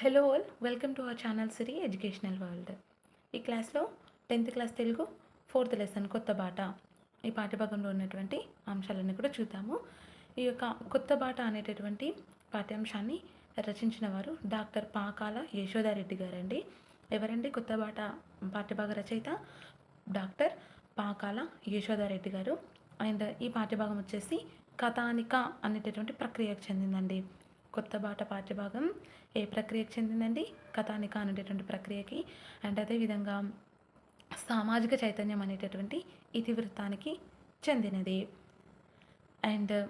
Hello all welcome to our channel Siri educational world ఈ క్లాస్లో tenth class Telugu fourth lesson కొత్త బాట. ఈ పాఠ్యభాగంలో ఉన్నటువంటి అంశాలన్నీ కూడా చూద్దాము. ఈ యొక్క కొత్త బాట అనేటటువంటి పాఠ్యాంశాన్ని రచించిన వారు డాక్టర్ పాకాల యశోదారెడ్డి గారండి. ఎవరండి కొత్త బాట పాఠ్యభాగ రచయిత? డాక్టర్ పాకాల యశోదారెడ్డి గారు. అండ్ ఈ పాఠ్యభాగం వచ్చేసి కథానిక అనేటటువంటి ప్రక్రియకు చెందిందండి. కొత్త బాట పాఠ్యభాగం ఏ ప్రక్రియకు చెందిందండి? కథానిక అనేటటువంటి ప్రక్రియకి. అండ్ అదేవిధంగా సామాజిక చైతన్యం అనేటటువంటి ఇతివృత్తానికి చెందినది. అండ్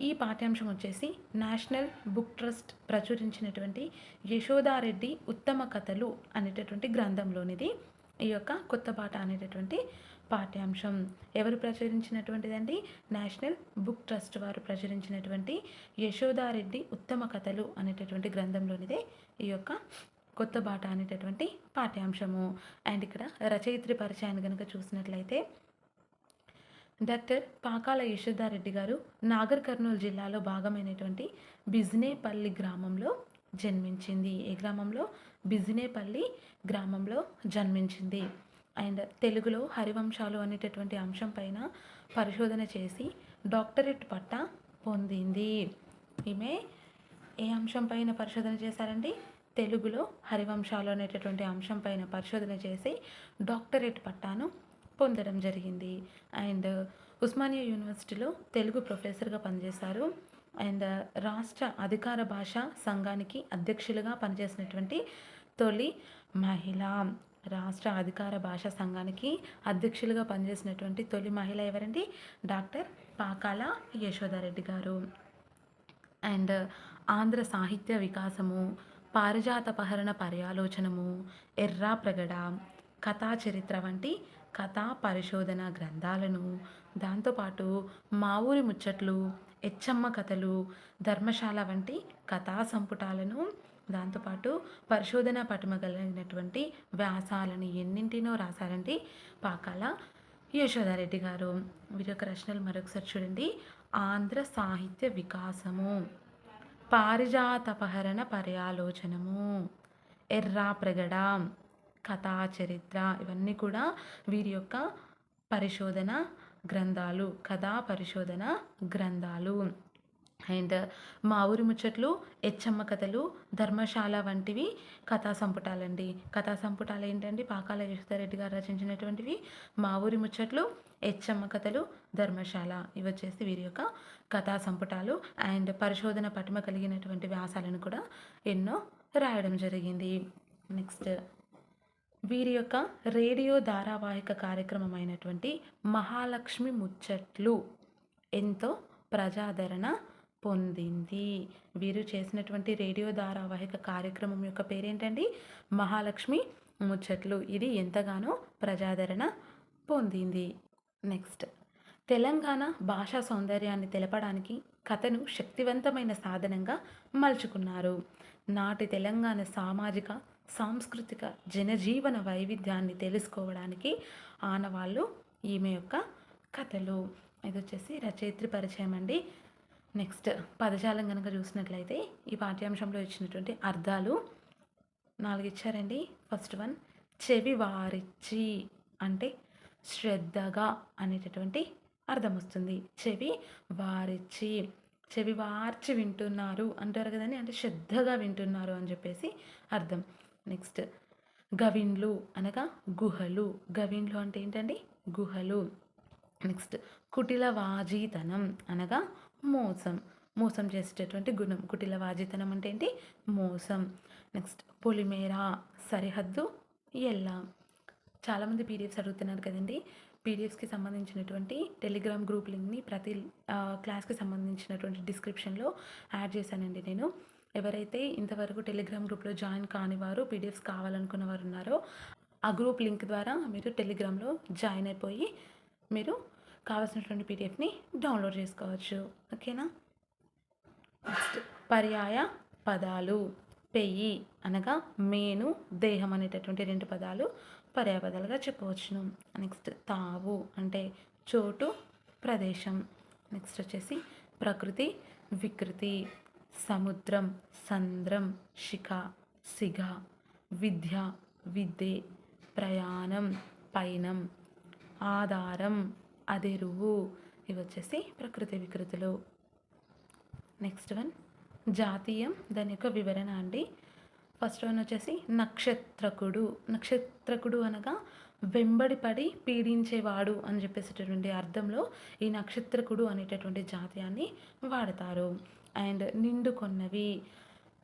ఈ పాఠ్యాంశం వచ్చేసి నేషనల్ బుక్ ట్రస్ట్ ప్రచురించినటువంటి యశోదారెడ్డి ఉత్తమ కథలు అనేటటువంటి గ్రంథంలోనిది. ఈ యొక్క కొత్త బాట అనేటటువంటి పాఠ్యాంశం. ఎవరు ప్రచురించినటువంటిదండి? నేషనల్ బుక్ ట్రస్ట్ వారు ప్రచురించినటువంటి యశోదారెడ్డి ఉత్తమ కథలు అనేటటువంటి గ్రంథంలోనిదే ఈ యొక్క కొత్త బాట అనేటటువంటి పాఠ్యాంశము. అండ్ ఇక్కడ రచయిత్రి పరిచయాన్ని కనుక చూసినట్లయితే డాక్టర్ పాకాల యశోదారెడ్డి గారు నాగర్ కర్నూలు జిల్లాలో భాగమైనటువంటి బిజినేపల్లి గ్రామంలో జన్మించింది. ఏ గ్రామంలో? బిజినేపల్లి గ్రామంలో జన్మించింది. అండ్ తెలుగులో హరివంశాలు అనేటటువంటి అంశం పైన పరిశోధన చేసి డాక్టరేట్ పట్టా పొందింది. ఈమె ఏ అంశం పైన పరిశోధన చేశారండి? తెలుగులో హరివంశాలు అనేటటువంటి అంశం పైన పరిశోధన చేసి డాక్టరేట్ పట్టాను పొందడం జరిగింది. అండ్ ఉస్మానియా యూనివర్సిటీలో తెలుగు ప్రొఫెసర్గా పనిచేశారు. అండ్ రాష్ట్ర అధికార భాష సంఘానికి అధ్యక్షులుగా పనిచేసినటువంటి తొలి మహిళ. రాష్ట్ర అధికార భాషా సంఘానికి అధ్యక్షులుగా పనిచేసినటువంటి తొలి మహిళ ఎవరండి? డాక్టర్ పాకాల యశోదారెడ్డి గారు. అండ్ ఆంధ్ర సాహిత్య వికాసము పారిజాతపహరణ పర్యాలోచనము ఎర్రా ప్రగడ కథా చరిత్ర వంటి కథా పరిశోధన గ్రంథాలను. దాంతోపాటు మా ఊరి ముచ్చట్లు ఎచ్చమ్మ కథలు ధర్మశాల వంటి కథా సంపుటాలను దాంతోపాటు పరిశోధన పటమగలిగినటువంటి వ్యాసాలను వ్యాసాలని ఎన్నింటినో రాశారండి పాకాల యశోదారెడ్డి గారు. వీరి యొక్క రచనలు మరొకసారి చూడండి. ఆంధ్ర సాహిత్య వికాసము. పారిజాతపహరణ పర్యాలోచనము. ఎర్రా ప్రగడ కథా చరిత్ర ఇవన్నీ కూడా వీరి యొక్క పరిశోధన గ్రంథాలు కథా పరిశోధన గ్రంథాలు. అండ్ మా ఊరి ముచ్చట్లు ఎచ్చమ్మ కథలు ధర్మశాల వంటివి కథా సంపుటాలండి. కథా సంపుటాలు ఏంటండి పాకాల యశోదారెడ్డి గారు రచించినటువంటివి. మా ఊరి ముచ్చట్లు ఎచ్చమ్మ కథలు ధర్మశాల ఇవి వచ్చేసి వీరి యొక్క కథా సంపుటాలు. అండ్ పరిశోధన పటిమ కలిగినటువంటి వ్యాసాలను కూడా ఎన్నో రాయడం జరిగింది. నెక్స్ట్ వీరి యొక్క రేడియో ధారావాహిక కార్యక్రమం అయినటువంటి మహాలక్ష్మి ముచ్చట్లు. ఎంతో ప్రజాదరణ పొందింది. వీరు చేసినటువంటి రేడియో ధారావాహిక కార్యక్రమం యొక్క పేరేంటండి? మహాలక్ష్మి ముచ్చట్లు. ఇది ఎంతగానో ప్రజాదరణ పొందింది. నెక్స్ట్. తెలంగాణ భాషా సౌందర్యాన్ని తెలపడానికి కథను శక్తివంతమైన సాధనంగా మలుచుకున్నారు. నాటి తెలంగాణ సామాజిక సాంస్కృతిక జనజీవన వైవిధ్యాన్ని తెలుసుకోవడానికి ఆనవాళ్ళు ఈమె యొక్క కథలు. ఇది వచ్చేసి రచయిత్రి పరిచయం అండి నెక్స్ట్ పదజాలం కనుక చూసినట్లయితే ఈ పాఠ్యాంశంలో ఇచ్చినటువంటి అర్థాలు నాలుగు ఇచ్చారండి ఫస్ట్ వన్ చెవి వారిచ్చి అంటే శ్రద్ధగా అనేటటువంటి అర్థం వస్తుంది. చెవి వారిచ్చి చెవి వార్చి వింటున్నారు అంటారు కదండి. అంటే శ్రద్ధగా వింటున్నారు అని చెప్పేసి అర్థం. నెక్స్ట్ గవిన్లు అనగా గుహలు. గవిన్లు అంటే ఏంటండి? గుహలు. నెక్స్ట్ కుటిల వాజీతనం అనగా మోసం. మోసం చేసేటటువంటి గుణం కుటిల వాజితనం అంటే ఏంటి? మోసం. నెక్స్ట్ పొలిమేర సరిహద్దు ఎల్ల. చాలామంది పీడిఎఫ్స్ అడుగుతున్నారు కదండి. పీడిఎఫ్స్కి సంబంధించినటువంటి టెలిగ్రామ్ గ్రూప్ లింక్ని ప్రతి క్లాస్కి సంబంధించినటువంటి డిస్క్రిప్షన్లో యాడ్ చేశానండి నేను. ఎవరైతే ఇంతవరకు టెలిగ్రామ్ గ్రూప్లో జాయిన్ కాని వారు పీడిఎఫ్స్ కావాలనుకున్న వారు ఉన్నారో ఆ గ్రూప్ లింక్ ద్వారా మీరు టెలిగ్రామ్లో జాయిన్ అయిపోయి మీరు కావాల్సినటువంటి పీడిఎఫ్ని డౌన్లోడ్ చేసుకోవచ్చు. ఓకేనా? నెక్స్ట్ పర్యాయ పదాలు. పెయ్యి అనగా మేను దేహం అనేటటువంటి రెండు పదాలు పర్యాపదాలుగా చెప్పవచ్చును. నెక్స్ట్ తావు అంటే చోటు ప్రదేశం. నెక్స్ట్ వచ్చేసి ప్రకృతి వికృతి సముద్రం సంద్రం శిఖ సిగ విద్య విద్య ప్రయాణం పయనం ఆధారం అదెరువు ఇవి వచ్చేసి ప్రకృతి వికృతులు. నెక్స్ట్ వన్ జాతీయం దాని యొక్క వివరణ అండి. ఫస్ట్ వన్ వచ్చేసి నక్షత్రకుడు. నక్షత్రకుడు అనగా వెంబడిపడి పీడించేవాడు అని చెప్పేసేటటువంటి అర్థంలో ఈ నక్షత్రకుడు అనేటటువంటి జాతీయాన్ని వాడతారు. అండ్ నిండుకొన్నవి.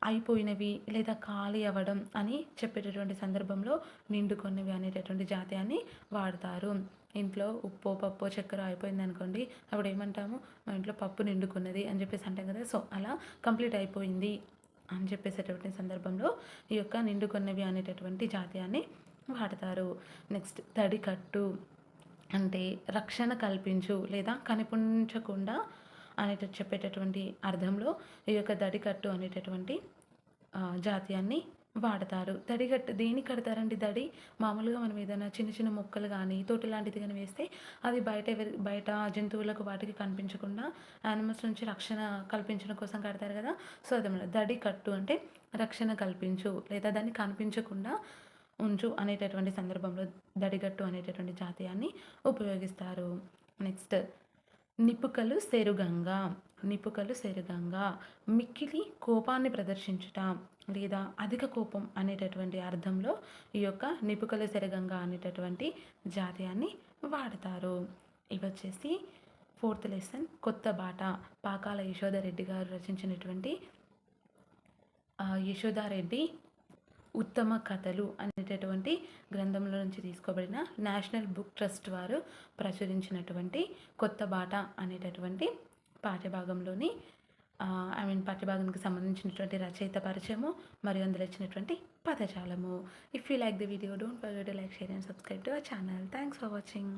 అయిపోయినవి లేదా ఖాళీ అవ్వడం అని చెప్పేటటువంటి సందర్భంలో నిండుకొన్నవి అనేటటువంటి జాతీయాన్ని వాడతారు. ఇంట్లో ఉప్పు పప్పు చక్కెర అయిపోయింది అనుకోండి అప్పుడు ఏమంటాము? మా ఇంట్లో పప్పు నిండుకున్నది అని చెప్పేసి అంటాం కదా సో అలా కంప్లీట్ అయిపోయింది అని చెప్పేసేటటువంటి సందర్భంలో ఈ యొక్క నిండుకున్నవి అనేటటువంటి జాతీయాన్ని వాడతారు. నెక్స్ట్ తడికట్టు అంటే రక్షణ కల్పించు లేదా కనిపించకుండా అనేట చెప్పేటటువంటి అర్థంలో ఈ యొక్క దడికట్టు అనేటటువంటి జాతీయాన్ని వాడతారు. దడిగట్టు దేనికి కడతారండి దడి? మామూలుగా మనం ఏదైనా చిన్న చిన్న మొక్కలు కానీ తోట లాంటిది కానీ వేస్తే అది బయట బయట జంతువులకు వాటికి కనిపించకుండా యానిమల్స్ నుంచి రక్షణ కల్పించడం కోసం కడతారు కదా? సో అది దడి కట్టు అంటే రక్షణ కల్పించు లేదా దాన్ని కనిపించకుండా ఉంచు అనేటటువంటి సందర్భంలో దడిగట్టు అనేటటువంటి జాతీయాన్ని ఉపయోగిస్తారు. నెక్స్ట్ నిపుకలు సెరుగంగా నిపుకలు సెరుగంగా మిక్కిలి కోపాన్ని ప్రదర్శించుట లేదా అధిక కోపం అనేటటువంటి అర్థంలో ఈ యొక్క నిపుకలు సెరగంగా అనేటటువంటి జాతీయాన్ని వాడతారు. ఇవి వచ్చేసి ఫోర్త్ లెసన్ కొత్త బాట పాకాల యశోదరెడ్డి గారు రచించినటువంటి యశోదారెడ్డి ఉత్తమ కథలు అనేటటువంటి గ్రంథంలో నుంచి తీసుకోబడిన నేషనల్ బుక్ ట్రస్ట్ వారు ప్రచురించినటువంటి కొత్త బాట అనేటటువంటి పాఠ్యభాగంలోని ఐ మీన్ పాఠ్యభాగానికి సంబంధించినటువంటి రచయిత పరిచయము మరియు అందులో ఇచ్చినటువంటి పదజాలము if you like the video don't forget like share and subscribe to our channel thanks for watching